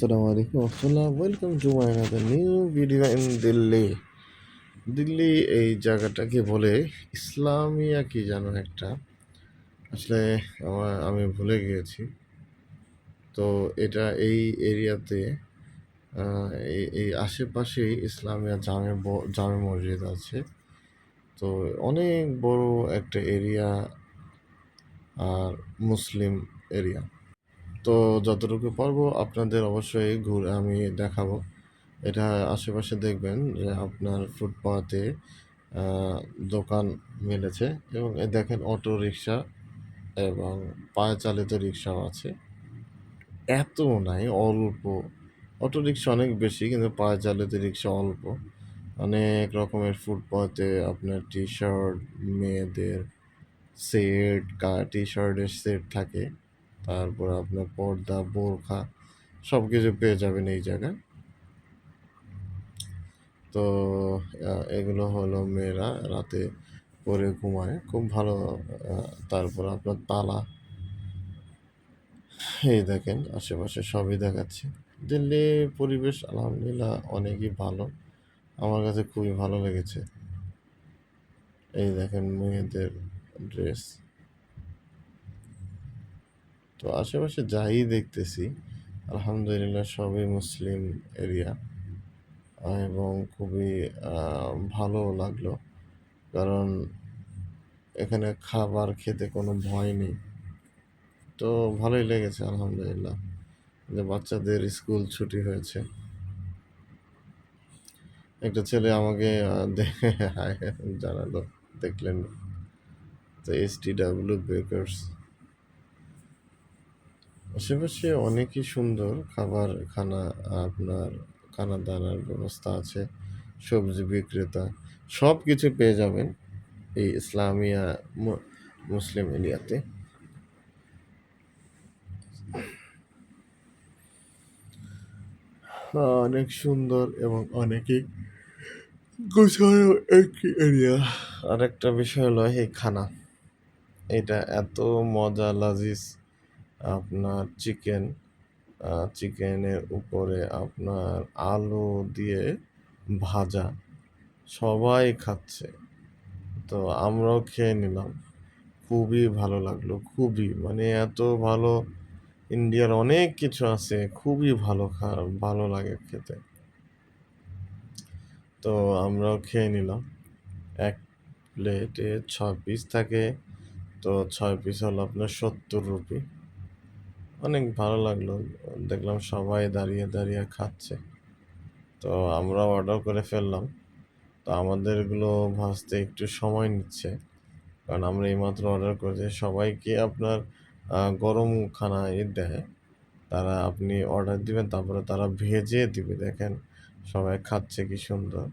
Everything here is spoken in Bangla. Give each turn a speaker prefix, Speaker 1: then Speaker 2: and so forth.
Speaker 1: Assalamu আলাইকুম আসসালাম Welcome to my another new video in Delhi. Delhi এই জায়গাটাকে বলে ইসলামিয়া কি জানো একটা। আসলে আমার আমি ভুলে গিয়েছি। তো এটা এই এরিয়াতে এই আশেপাশেই ইসলামিয়া জামে জামে মসজিদ আছে। তো অনেক বড় একটা এরিয়া, আর মুসলিম এরিয়া। তো যতটুকু পারব আপনাদের অবশ্যই ঘুরে আমি দেখাবো। এটা আশেপাশে দেখবেন যে আপনার ফুটপাতে দোকান মিলেছে এবং এ দেখেন অটো রিক্সা এবং পায়ে চালিত রিক্সাও আছে। এত নাই, অল্প। অটো রিক্সা অনেক বেশি কিন্তু পায়ে চালিত রিক্সা অল্প। অনেক রকমের ফুটপাতে আপনার টি শার্ট মেয়েদের সেট টি শার্টের সেট থাকে। তারপর আপনার পর্দা, বোরখা সব কিছু পেয়ে যাবেন এই জায়গায়। তো এগুলো হলো মেয়েরা রাতে পরে ঘুমায়। খুব ভালো তারপর আপনার তালা। এই দেখেন, আশেপাশে সবই দেখাচ্ছি। দিল্লি পরিবেশ আলহামদুলিল্লাহ অনেকই ভালো। আমার কাছে খুবই ভালো লেগেছে। এই দেখেন মেয়েদের ড্রেস। তো আশেপাশে যাই দেখতেছি, আলহামদুলিল্লাহ সবই মুসলিম এরিয়া। এবং খুবই ভালো লাগল। কারণ এখানে খাবার খেতে কোনো ভয় নেই। তো ভালোই লেগেছে, আলহামদুলিল্লাহ, যে বাচ্চাদের স্কুল ছুটি হয়েছে। একটা ছেলে আমাকে জানালো, দেখলেন। তো এস টি ডাব্লিউ বেকার্স আশেপাশে অনেকই সুন্দর খাবার, খানা, আপনার খানা দানার ব্যবস্থা আছে, সবজি বিক্রেতা সব কিছু পেয়ে যাবেন এই ইসলামিয়া মুসলিম এরিয়াতে। অনেক সুন্দর এবং অনেকই গোছানো একটি এরিয়া। আরেকটা বিষয় হলো এই খানা। এটা এত মজা লাজিজ আপনার চিকেন চিকেনের উপরে আপনার আলু দিয়ে ভাজা। সবাই খাচ্ছে। তো আমরাও খেয়ে নিলাম। খুবই ভালো লাগল, খুবই। মানে এত ভালো ইন্ডিয়ার অনেক কিছু আছে, খুবই ভালো খা, ভালো লাগে খেতে। তো আমরাও খেয়ে নিলাম। এক প্লেটে ছয় পিস থাকে। তো ছয় পিস হলো আপনার সত্তর রুপি। অনেক ভালো লাগল। দেখলাম সবাই দাঁড়িয়ে দাঁড়িয়ে খাচ্ছে। তো আমরা অর্ডার করে ফেললাম। তো আমাদেরগুলো ভাজতে একটু সময় নিচ্ছে। কারণ আমরা এইমাত্র অর্ডার করেছি। সবাইকে আপনার গরম খানা এ দেয় তারা আপনি অর্ডার দিবেন, তারপরে তারা ভেজে দিবে। দেখেন সবাই খাচ্ছে কি সুন্দর।